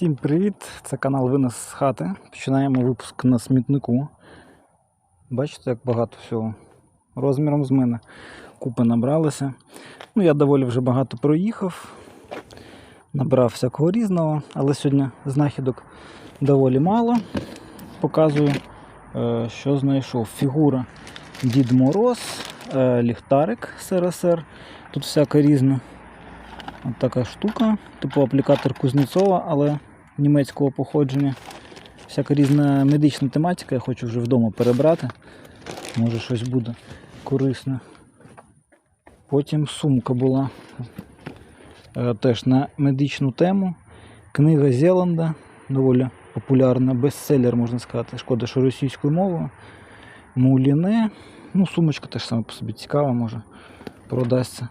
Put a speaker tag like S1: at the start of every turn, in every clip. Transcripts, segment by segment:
S1: Всім привіт! Це канал Винес з хати. Починаємо випуск на смітнику. Бачите, як багато всього. Розміром з мене. Купи набралися. Ну, я доволі вже багато проїхав. Набрав всякого різного, але сьогодні знахідок доволі мало. Показую, е, що знайшов. Фігура Дід Мороз, е, ліхтарик СРСР. Тут всяке різне. От така штука, типу аплікатор Кузнєцова, але німецького походження. Всяка різна медична тематика, я хочу вже вдома перебрати. Може щось буде корисне. Потім сумка була е, теж на медичну тему. Книга Зеланда, доволі популярна, бестселер, можна сказати. Шкода, що російською мовою. Муліне. Ну, сумочка теж саме по собі цікава, може продасться.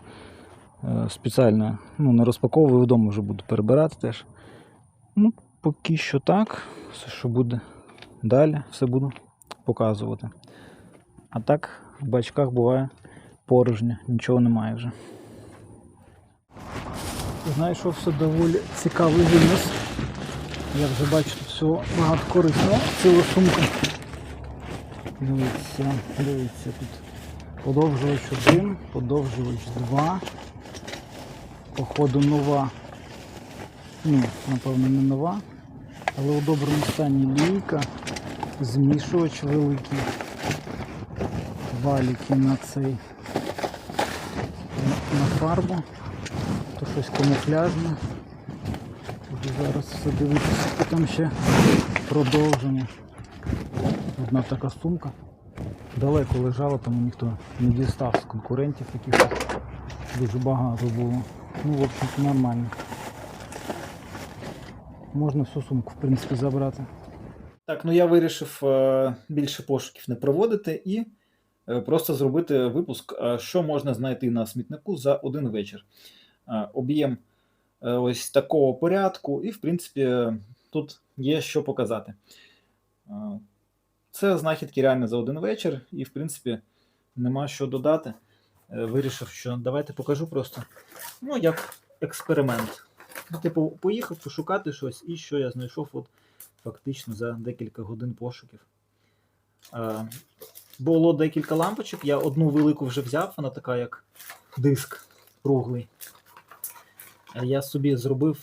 S1: Е, спеціально ну, не розпаковую вдома вже буду перебирати теж. Ну, поки що так. Все, що буде далі, все буду показувати. А так, в бачках буває порожньо, нічого немає вже. Знайшовся доволі цікавий винос. Я вже бачу тут всього багато корисного. Ціла сумка. Дивіться, дивіться тут. Подовжувач 1, подовжувач 2. Походу нова. Ну, напевно, не нова. Але у доброму стані лійка. Змішувач великий. Валіки на цей на, фарбу. То щось камуфляжне. Буду зараз все дивитися. Потім ще продовження. Одна така сумка. Далеко лежала, тому ніхто не дістав з конкурентів якихось. Дуже багато було. Ну, в общем-то, нормально. Можна всю сумку, в принципі, забрати.
S2: Так, ну я вирішив е, більше пошуків не проводити і е, просто зробити випуск, е, що можна знайти на смітнику за один вечір. Об'єм ось такого порядку, і, в принципі, тут є що показати. Це знахідки реально за один вечір, і, в принципі, нема що додати. Вирішив, що давайте покажу просто ну, як експеримент. Ну, Типу, поїхав пошукати щось, і що я знайшов от фактично за декілька годин пошуків. Е, було декілька лампочок, я одну велику вже взяв, вона така як диск круглий. Е, Я собі зробив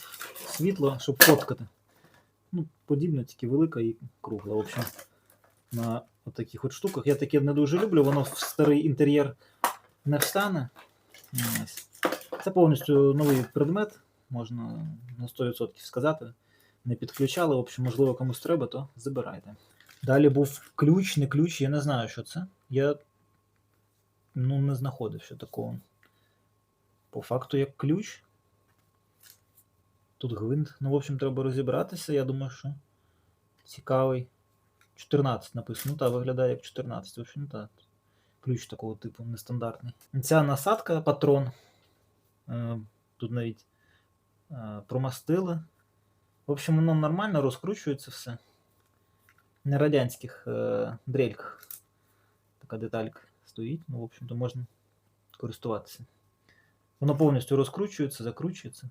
S2: світло, щоб фоткати. Ну, подібно, тільки велика і кругла. В общем, на таких от штуках. Я таке не дуже люблю, воно в старий інтер'єр не встане. Це повністю новий предмет, можна на 100% сказати не підключали. В общем, можливо, комусь треба, то забирайте. Далі був ключ, не ключ, я не знаю, що це. Я ну, не знаходив що такого. По факту, як ключ. Тут гвинт. Ну, в общем, треба розібратися. Я думаю, що цікавий. 14 написано. Ну, так, виглядає як 14. В общем, так. Ключ такого типу нестандартний. Ця насадка, патрон. Е, Тут навіть промастили. В общем, воно нормально розкручується все. На радянських е, дрельках така деталька стоїть. Ну, в общем-то, можна користуватися. Воно повністю розкручується, закручується.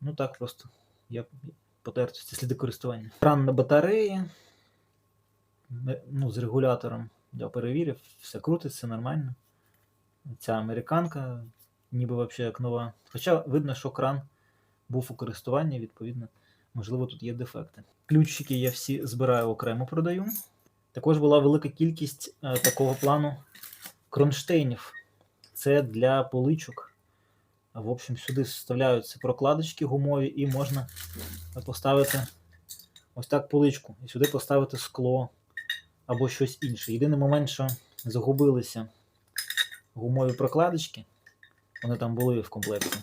S2: Ну так просто. Я потер ці сліди користування. Кран на батареї. Ну, з регулятором. Я перевірив, все крутиться нормально. Ця американка, ніби взагалі як нова. Хоча видно, що кран був у користуванні, відповідно. Можливо, тут є дефекти. Ключики я всі збираю окремо продаю. Також була велика кількість е, такого плану кронштейнів. Це для поличок. В общем, сюди вставляються прокладочки гумові, і можна поставити ось так поличку. І сюди поставити скло або щось інше. Єдиний момент, що загубилися гумові прокладочки. Вони там були в комплекті.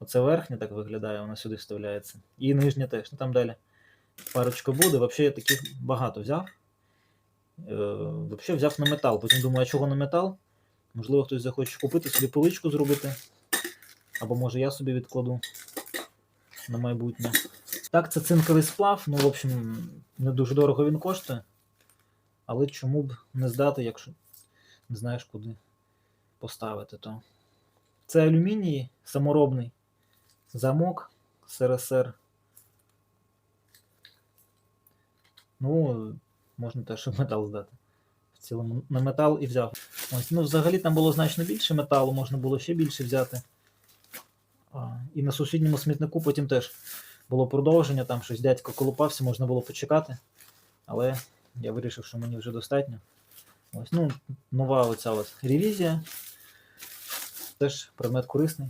S2: Оце верхня так виглядає, вона сюди вставляється. І нижня теж. Ну там далі парочка буде. Взагалі я таких багато взяв. Е, Взагалі взяв на метал. Потім думаю, а чого на метал? Можливо, хтось захоче купити собі поличку зробити. Або може я собі відкладу на майбутнє. Так, це цинковий сплав. Ну, в общем, не дуже дорого він коштує. Але чому б не здати, якщо не знаєш, куди поставити то. Це алюміній саморобний замок СРСР. Ну, можна теж щоб метал здати. В цілому на метал і взяв. Ось, ну, взагалі там було значно більше металу, можна було ще більше взяти. А, і на сусідньому смітнику потім теж було продовження, там щось дядько колупався, можна було почекати. Але я вирішив, що мені вже достатньо. Ось, ну, нова оця от ревізія. Теж предмет корисний.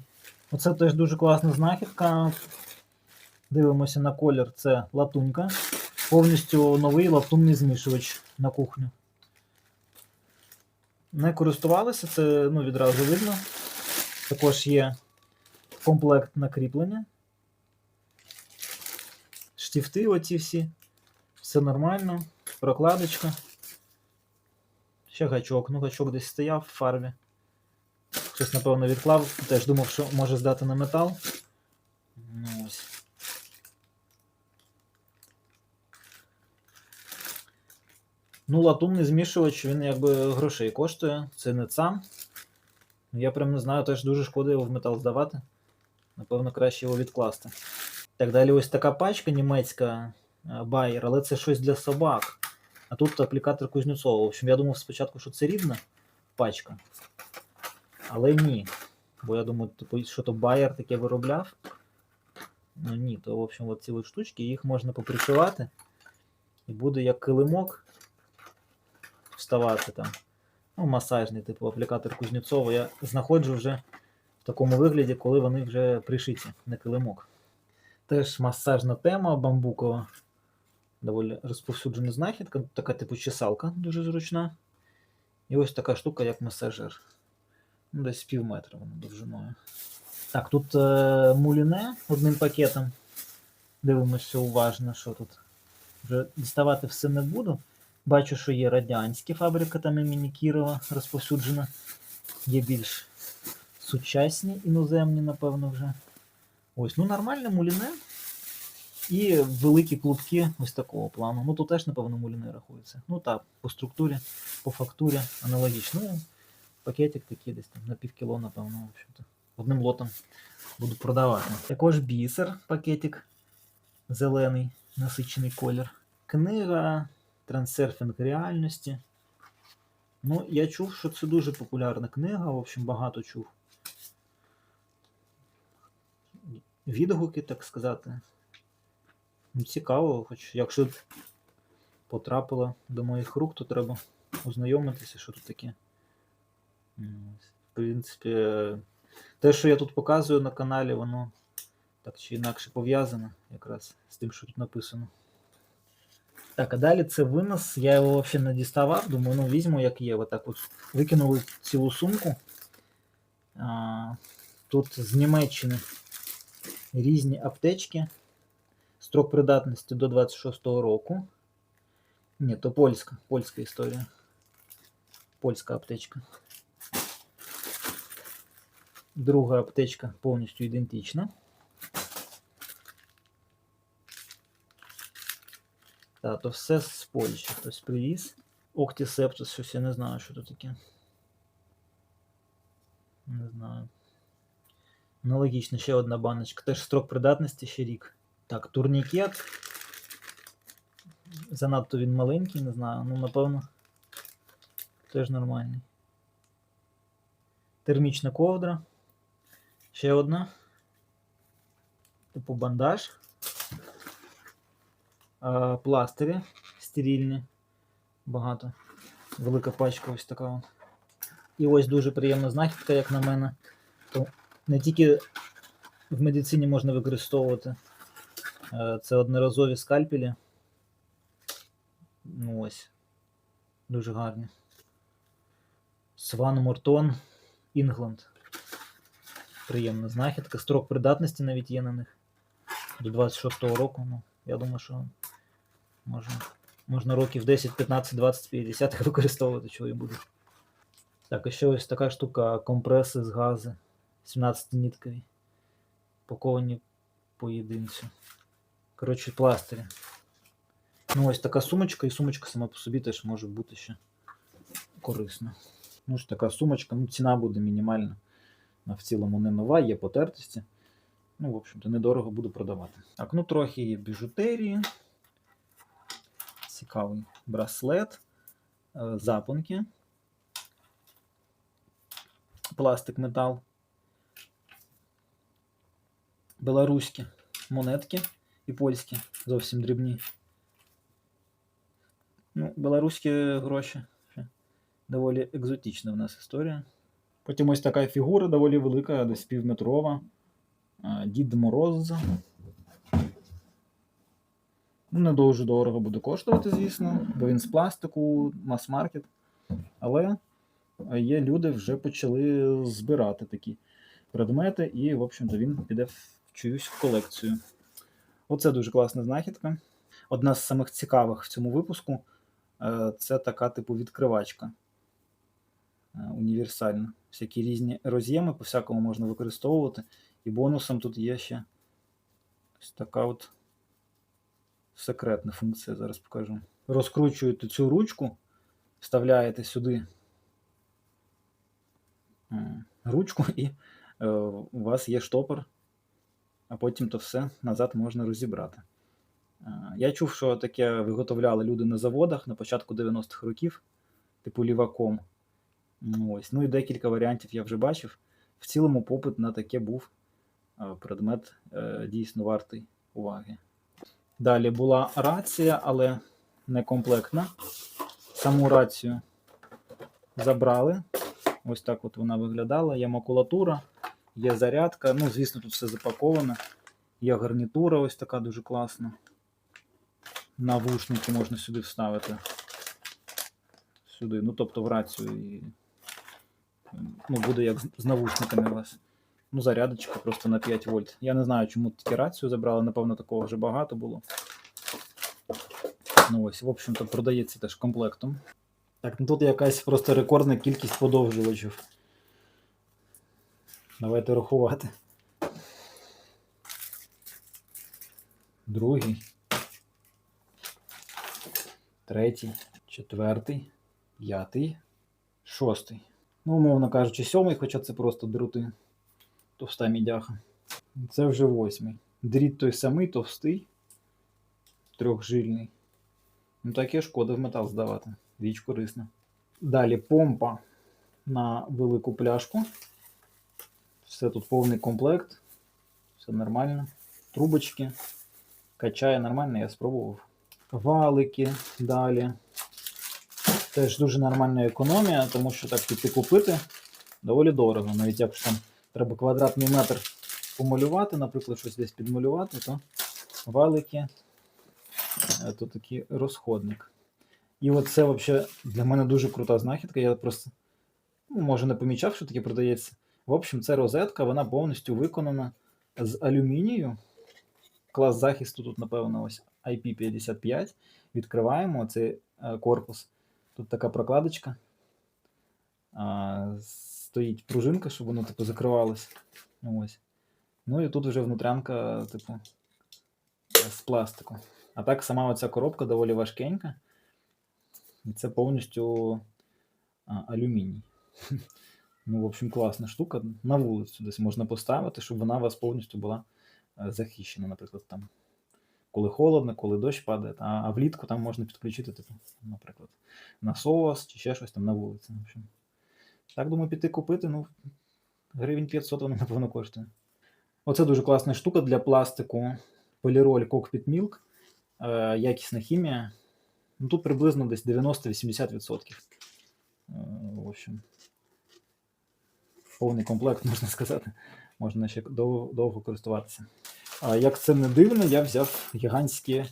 S2: Оце теж дуже класна знахідка. Дивимося на колір. Це латунька. Повністю новий латунний змішувач на кухню. Не користувалися, це ну, відразу видно. Також є комплект накріплення. Штифти оці всі. Все нормально. Прокладочка. Ще гачок. Ну, гачок десь стояв в фарбі. Щось, напевно, відклав. Теж думав, що може здати на метал. Ну, ось. Ну, латунний змішувач, він якби грошей коштує. Це не сам. Я прям не знаю, теж дуже шкода його в метал здавати. Напевно, краще його відкласти. Так, далі ось така пачка німецька Bayer, але це щось для собак. А тут аплікатор Кузнєцова. В общем, я думав спочатку, що це рідна пачка. Але ні. Бо я думаю, типу, що то Bayer таке виробляв. Ну ні, то, в общем, от ці от штучки, їх можна попришивати. І буде як килимок вставати там. Ну, масажний, типу, аплікатор Кузнєцова. Я знаходжу вже в такому вигляді, коли вони вже пришиті на килимок. Теж масажна тема бамбукова. Доволі розповсюджена знахідка. Така типу чесалка дуже зручна. І ось така штука, як масажер. Ну, десь пів метра вона довжиною. Так, тут е, муліне одним пакетом. Дивимося уважно, що тут. Вже діставати все не буду. Бачу, що є радянські фабрика там імені Кірова розповсюджена. Є більш сучасні іноземні, напевно, вже. Ось, ну нормальне муліне. І великі клубки ось такого плану. Ну тут теж, напевно, муліне рахується. Ну так, по структурі, по фактурі аналогічно. Ну, пакетик такий десь там на півкіло, напевно, в общем-то. Одним лотом буду продавати. Також бісер, пакетик зелений, насичений колір. Книга, трансерфінг реальності. Ну, я чув, що це дуже популярна книга, в общем, багато чув. Відгуки, так сказати. Ну, Цікаво, хоч якщо потрапило до моїх рук, то треба ознайомитися, що тут таке. В принципі, те, що я тут показую на каналі, воно так чи інакше пов'язане якраз з тим, що тут написано. Так, а далі це винос. Я його взагалі не діставав, думаю, ну візьму, як є. Отак от викинули цілу сумку. А, тут з Німеччини різні аптечки. Строк придатності до 26-го року. Ні, то польська, польська історія. Польська аптечка. Друга аптечка повністю ідентична. Та, то все з Польщі хтось привіз. Октісептус, щось я не знаю, що тут таке. Не знаю. Аналогічно, ще одна баночка. Теж строк придатності ще рік. Так, турнікет. Занадто він маленький, не знаю. Ну, напевно, теж нормальний. Термічна ковдра. Ще одна. Типу бандаж. А, пластирі стерильні. Багато. Велика пачка ось така. От. І ось дуже приємна знахідка, як на мене. То не тільки в медицині можна використовувати. Е, Це одноразові скальпелі. Ну ось. Дуже гарні. Сван Мортон Інгланд. Приємна знахідка. Строк придатності навіть є на них. До 26-го року. Ну, я думаю, що можна, можна років 10, 15, 20, 50 використовувати, чого і буде. Так, і ще ось така штука компреси з гази. 17-ніткові. Паковані поєдинцю. Коротше, пластирі. Ну, ось така сумочка, і сумочка сама по собі теж може бути ще корисна. Ну, ж така сумочка, ну, ціна буде мінімальна. В цілому не нова, є потертості. Ну, в общем-то, недорого буду продавати. Так, ну трохи є біжутерії. цікавий браслет, е, запонки, пластик, метал, білоруські монетки і польські, зовсім дрібні. Ну, білоруські гроші. Доволі екзотична в нас історія. Потім ось така фігура доволі велика, десь півметрова. Дід Мороз. Ну, не дуже дорого буде коштувати, звісно, бо він з пластику, мас-маркет. Але є люди вже почали збирати такі предмети, і, в общем-то, він піде в чиюсь колекцію. Оце дуже класна знахідка. Одна з самих цікавих в цьому випуску е, це така типу відкривачка. Е, Універсальна. Всякі різні роз'єми, по всякому можна використовувати. І бонусом тут є ще ось така от секретна функція, зараз покажу. Розкручуєте цю ручку, вставляєте сюди е, ручку, і е, у вас є штопор, а потім то все назад можна розібрати. Е, Я чув, що таке виготовляли люди на заводах на початку 90-х років, типу ліваком. Ну, ось. ну і декілька варіантів я вже бачив. В цілому попит на таке був е, предмет е, дійсно вартий уваги. Далі була рація, але не комплектна. Саму рацію забрали. Ось так от вона виглядала. Є макулатура, є зарядка. Ну, звісно, тут все запаковане. Є гарнітура ось така дуже класна. Навушники можна сюди вставити. Сюди. Ну, тобто в рацію ну, буде як з- навушниками у вас. Ну, зарядочка просто на 5 вольт. Я не знаю, чому такі рацію забрали, напевно, такого вже багато було. Ну ось, в общем-то, продається теж комплектом. Так, ну тут якась просто рекордна кількість подовжувачів. Давайте рахувати. Другий. Третій, четвертий, п'ятий, шостий. Ну, умовно кажучи, сьомий, хоча це просто дроти. Товста мідяха. Це вже восьмий. Дріт той самий, товстий, трьохжильний. Ну таке шкода в метал здавати. Річ корисна. Далі помпа на велику пляшку. Все тут повний комплект. Все нормально. Трубочки. Качає нормально, я спробував. Валики далі. Теж дуже нормальна економія, тому що так піти купити доволі дорого. Навіть якщо там треба квадратний метр помалювати, наприклад, щось десь підмалювати, то валики е, то такий розходник. І от це взагалі для мене дуже крута знахідка. Я просто ну, може не помічав, що таке продається. В общем, це розетка, вона повністю виконана з алюмінію. Клас захисту тут, напевно, ось IP55. Відкриваємо цей е, корпус. Тут така прокладочка. А, стоїть пружинка, щоб воно типу закривалось. Ось. Ну і тут вже внутрянка, типу, з пластику. А так сама оця коробка доволі важкенька. І це повністю а, алюміній. Ну, в общем, класна штука. На вулицю десь можна поставити, щоб вона у вас повністю була е, захищена. Наприклад, там, коли холодно, коли дощ падає, а, влітку там можна підключити, типу, наприклад, насос чи ще щось там на вулиці. В общем. Так, думаю, піти купити, ну, гривень 500 вона, напевно, коштує. Оце дуже класна штука для пластику. Поліроль Cockpit Milk. Е, якісна хімія. Ну, тут приблизно десь 90-80%. Е, в общем, повний комплект, можна сказати. Можна ще довго, довго користуватися. Як це не дивно, я взяв гігантські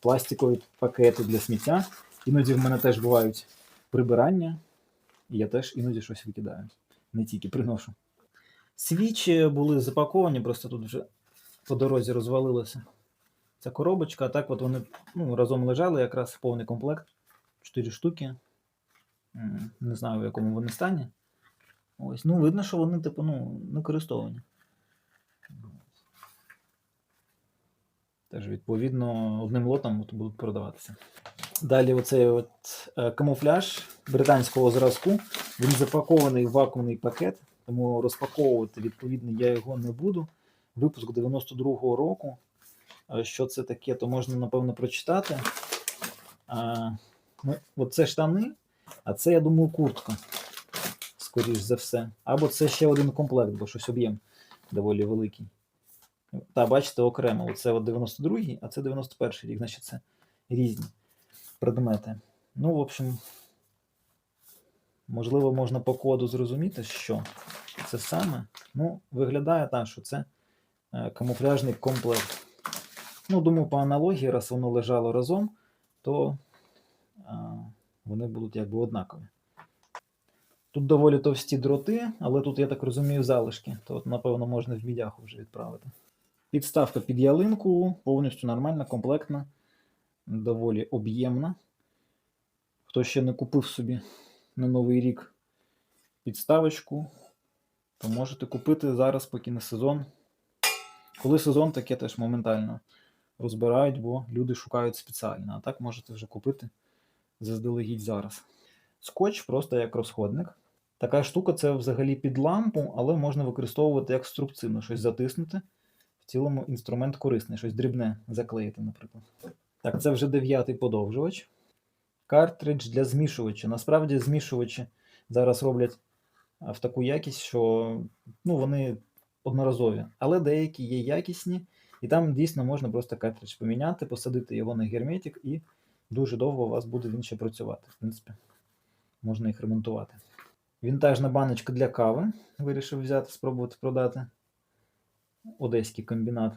S2: пластикові пакети для сміття. Іноді в мене теж бувають прибирання, і я теж іноді щось викидаю. Не тільки приношу. Свічі були запаковані, просто тут вже по дорозі розвалилося. Ця коробочка, а так от вони ну, разом лежали, якраз повний комплект. Чотири штуки. Не знаю, в якому вони стані. Ось, ну, видно, що вони, типу, ну, не користовані. Теж, відповідно, одним лотом от будуть продаватися. Далі оцей от е, камуфляж британського зразку. Він запакований в вакуумний пакет, тому розпаковувати, відповідно, я його не буду. Випуск 92-го року. Е, Що це таке, то можна, напевно, прочитати. А, ну, от штани, а це, я думаю, куртка. Скоріш за все. Або це ще один комплект, бо щось об'єм доволі великий. Та, бачите, окремо. Оце от 92-й, а це 91-й рік, значить це різні предмети. Ну, в общем, можливо, можна по коду зрозуміти, що це саме. Ну, виглядає так, що це е, камуфляжний комплект. Ну, думаю, по аналогії, раз воно лежало разом, то а, вони будуть якби однакові. Тут доволі товсті дроти, але тут, я так розумію, залишки. То, от, напевно, можна в мідяху вже відправити. Підставка під ялинку, повністю нормальна, комплектна, доволі об'ємна. Хто ще не купив собі на Новий рік підставочку, то можете купити зараз, поки не сезон. Коли сезон, таке теж моментально розбирають, бо люди шукають спеціально. А так можете вже купити заздалегідь зараз. Скотч просто як розходник. Така штука це взагалі під лампу, але можна використовувати як струбцину, щось затиснути. В цілому інструмент корисний, щось дрібне заклеїти, наприклад. Так, це вже дев'ятий подовжувач. Картридж для змішувача. Насправді змішувачі зараз роблять в таку якість, що ну, вони одноразові, але деякі є якісні, і там дійсно можна просто картридж поміняти, посадити його на герметик, і дуже довго у вас буде він ще працювати. В принципі, можна їх ремонтувати. Вінтажна баночка для кави. Вирішив взяти, спробувати продати. Одеський комбінат.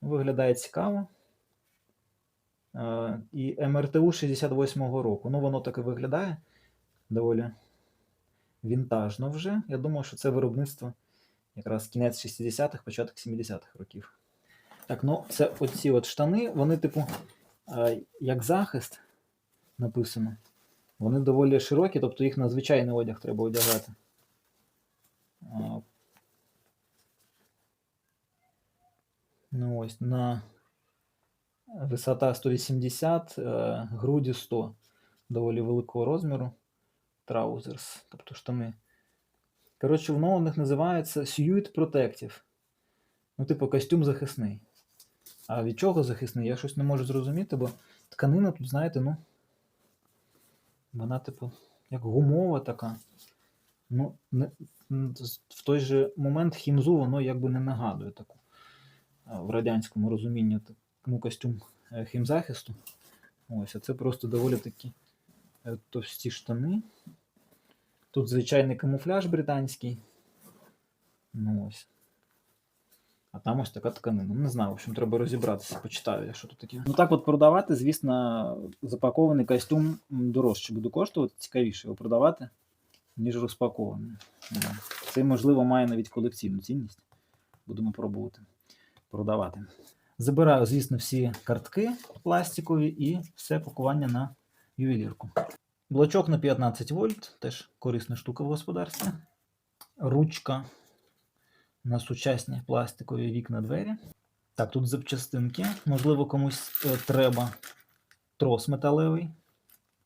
S2: Виглядає цікаво. Е, І МРТУ 68-го року. Ну, воно так і виглядає доволі вінтажно вже. Я думаю, що це виробництво якраз кінець 60-х, початок 70-х років. Так, ну це оці от штани, вони, типу, е, як захист написано. Вони доволі широкі, тобто їх на звичайний одяг треба одягати. Ну ось на висота 180, е, груді 100. Доволі великого розміру. Траузерс, тобто штани. Коротше, воно у них називається Suit Protective. Ну, типу, костюм захисний. А від чого захисний? Я щось не можу зрозуміти, бо тканина тут, знаєте, ну. Вона, типу, як гумова така. Ну, не, в той же момент хімзу воно якби не нагадує таку. А, В радянському розумінні ну, костюм е, хімзахисту. Ось, а це просто доволі такі е, товсті штани. Тут звичайний камуфляж британський. Ну ось. А там ось така тканина. Не знаю, в общем, треба розібратися, почитаю що тут таке. Ну так от продавати, звісно, запакований костюм дорожче буде коштувати, цікавіше його продавати, ніж розпакований. Ну, Це, можливо, має навіть колекційну цінність. Будемо пробувати продавати. Забираю, звісно, всі картки пластикові і все пакування на ювелірку. Блочок на 15 вольт, теж корисна штука в господарстві. Ручка на сучасні пластикові вікна двері. Так, тут запчастинки. Можливо, комусь е, треба трос металевий.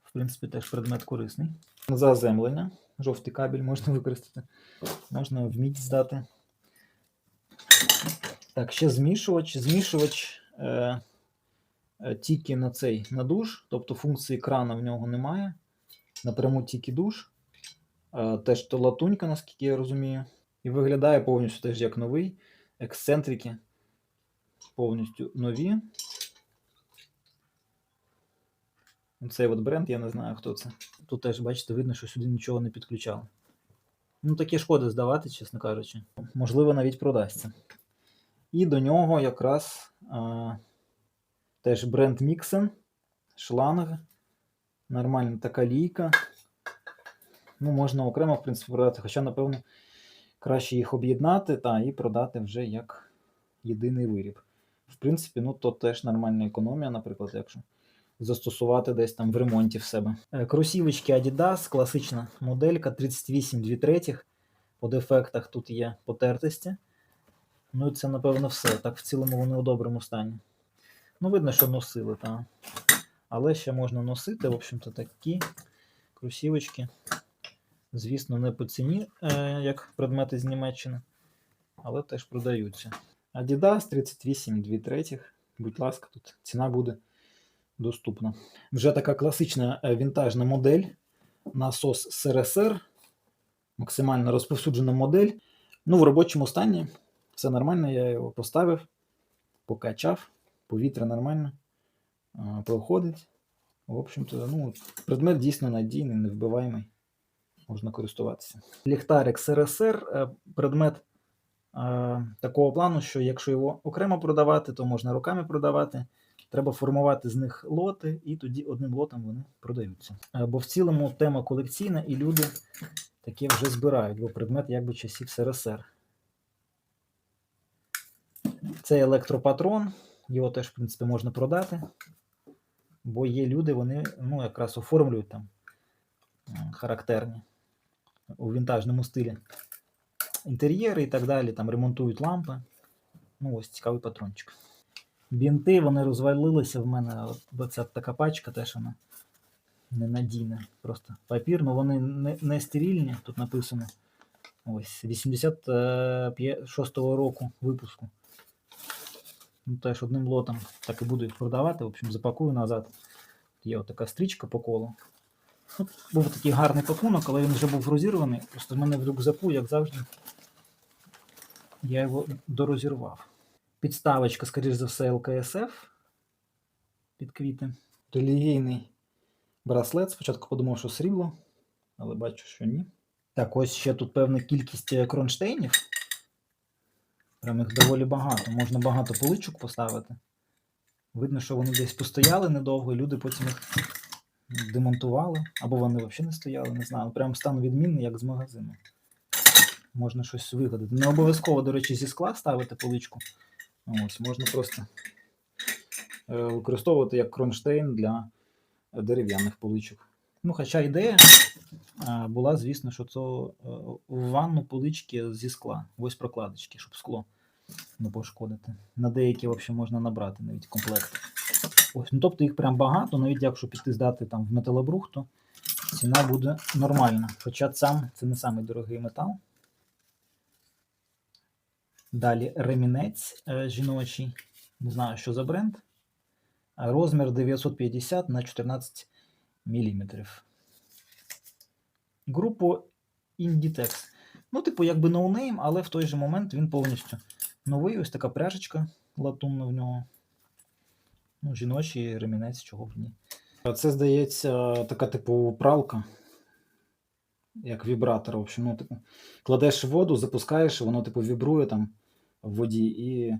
S2: В принципі, теж предмет корисний. Заземлення. Жовтий кабель можна використати. Можна в мідь здати. Так, ще змішувач. Змішувач е, е, тільки на цей на душ, тобто функції крана в нього немає. Напряму тільки душ. Е, теж то латунька, наскільки я розумію. І виглядає повністю теж як новий. Ексцентрики повністю нові. Цей от бренд, я не знаю, хто це. Тут теж, бачите, видно, що сюди нічого не підключали. Ну, таке шкода здавати, чесно кажучи. Можливо, навіть продасться. І до нього якраз а, теж бренд Mixen, шланг. Нормальна така лійка. Ну, можна окремо, в принципі, продати, хоча, напевно, краще їх об'єднати та і продати вже як єдиний виріб. В принципі, ну то теж нормальна економія, наприклад, якщо застосувати десь там в ремонті в себе. Е, Кросівочки Adidas, класична моделька 38 2 третіх. По дефектах тут є потертості. Ну це, напевно, все. Так, в цілому вони у доброму стані. Ну, видно, що носили, так. Але ще можна носити, в общем-то, такі кросівочки. Звісно, не по ціні, е, як предмети з Німеччини, але теж продаються. Adidas 38 2 третіх. Будь ласка, тут ціна буде доступна. Вже така класична е, вінтажна модель. Насос СРСР. Максимально розповсюджена модель. Ну, в робочому стані все нормально, я його поставив, покачав, повітря нормально проходить. В общем-то, ну, предмет дійсно надійний, невбиваємий. Можна користуватися. Ліхтарик СРСР е, предмет е, такого плану, що якщо його окремо продавати, то можна руками продавати. Треба формувати з них лоти, і тоді одним лотом вони продаються. Е, Бо в цілому тема колекційна, і люди таке вже збирають, бо предмет якби часів СРСР. Це електропатрон, його теж, в принципі, можна продати. Бо є люди, вони ну, якраз оформлюють там характерні у вінтажному стилі інтер'єри і так далі, там ремонтують лампи. Ну, ось цікавий патрончик. Бінти вони розвалилися в мене. Бо ця така пачка теж вона ненадійна. Просто папір, ну вони не, не стерильні, тут написано. Ось 86-го року випуску. Ну, теж одним лотом так і буду їх продавати. В общем, запакую назад. Є отака стрічка по колу. Ну, був такий гарний пакунок, але він вже був розірваний. Просто в мене в рюкзаку, як завжди, я його дорозірвав. Підставочка, скоріш за все, ЛКСФ під квіти. Релігійний браслет. Спочатку подумав, що срібло, але бачу, що ні. Так, ось ще тут певна кількість е, кронштейнів. Прям їх доволі багато. Можна багато поличок поставити. Видно, що вони десь постояли недовго, люди потім їх демонтували. Або вони взагалі не стояли, не знаю. Прям стан відмінний, як з магазину. Можна щось вигадати. Не обов'язково, до речі, зі скла ставити поличку. Ось, можна просто е, використовувати як кронштейн для дерев'яних поличок. Ну, хоча ідея була, звісно, що це е, в ванну полички зі скла. Ось прокладочки, щоб скло не пошкодити. На деякі взагалі можна набрати навіть комплект. Ось, ну тобто їх прям багато, навіть якщо піти здати там в металобрух, то ціна буде нормальна. Хоча сам це не самий дорогий метал. Далі ремінець е, жіночий. Не знаю, що за бренд. Розмір 950 на 14 мм. Групу Inditex. Ну, типу, якби ноунейм, але в той же момент він повністю новий. Ось така пряжечка латунна в нього. Ну, жіночий ремінець, чого б ні. Це, здається, така типу пралка. Як вібратор. В общем, ну, типу, кладеш воду, запускаєш, воно типу вібрує там в воді і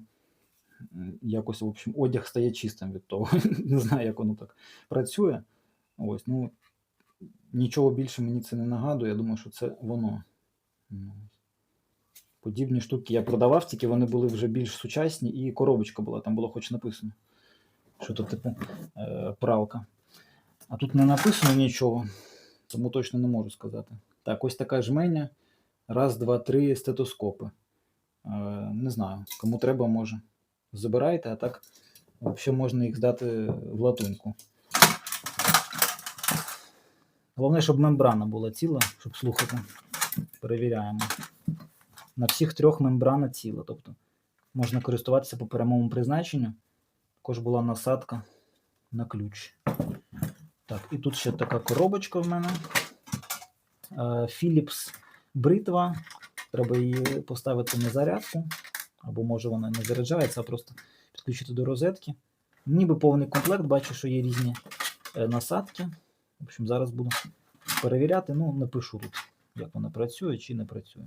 S2: якось, в общем, одяг стає чистим від того. Не знаю, як воно так працює. Ось, ну, нічого більше мені це не нагадує. Я думаю, що це воно. Подібні штуки я продавав, тільки вони були вже більш сучасні, і коробочка була, там було хоч написано, що то типу е, пралка. А тут не написано нічого, тому точно не можу сказати. Так, ось така жменя. Раз, два, три стетоскопи. Е, не знаю, кому треба, може. Забирайте, а так взагалі можна їх здати в латуньку. Головне, щоб мембрана була ціла, щоб слухати. Перевіряємо. На всіх трьох мембрана ціла. Тобто можна користуватися по прямому призначенню. Також була насадка на ключ. Так, і тут ще така коробочка в мене. Е, Philips бритва. Треба її поставити на зарядку. Або може вона не заряджається, а просто підключити до розетки. Ніби повний комплект, бачу, що є різні е, насадки. В общем, зараз буду перевіряти. Ну, напишу тут, як вона працює чи не працює.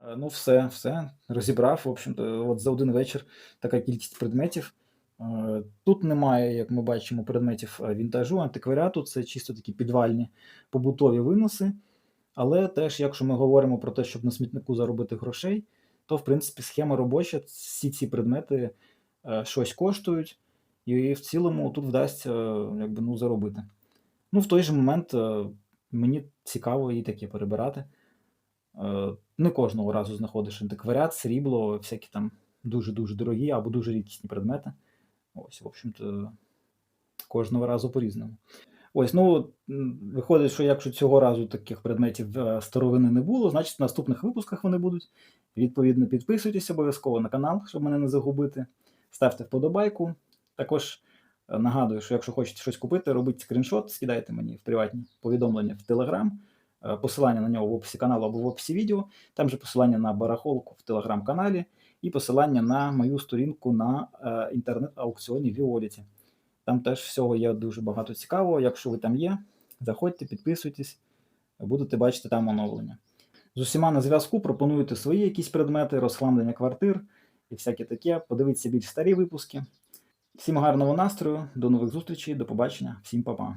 S2: Е, Ну, все, все. Розібрав. В общем-то, от за один вечір така кількість предметів. Е, Тут немає, як ми бачимо, предметів е, вінтажу, антикваріату. Це чисто такі підвальні побутові виноси. Але теж, якщо ми говоримо про те, щоб на смітнику заробити грошей, то в принципі схема робоча. Всі ці предмети щось коштують, і в цілому тут вдасться якби, ну, заробити. Ну, в той же момент мені цікаво і таке перебирати. Е, Не кожного разу знаходиш антикваріат, срібло, всякі там дуже-дуже дорогі або дуже рідкісні предмети. Ось, в общем-то, кожного разу по-різному. Ось, ну, виходить, що якщо цього разу таких предметів е, старовини не було, значить в наступних випусках вони будуть. Відповідно, підписуйтесь обов'язково на канал, щоб мене не загубити. Ставте вподобайку. Також
S1: Е, Нагадую, що якщо хочете щось купити, робіть скріншот, скидайте мені в приватні повідомлення в Telegram. Е, Посилання на нього в описі каналу або в описі відео. Там же посилання на барахолку в телеграм-каналі і посилання на мою сторінку на інтернет-аукціоні Віоліті. Там теж всього є дуже багато цікавого. Якщо ви там є, заходьте, підписуйтесь, будете бачити там оновлення. З усіма на зв'язку пропонуєте свої якісь предмети, розхламлення квартир і всяке таке. Подивіться більш старі випуски. Всім гарного настрою, до нових зустрічей, до побачення, всім па-па.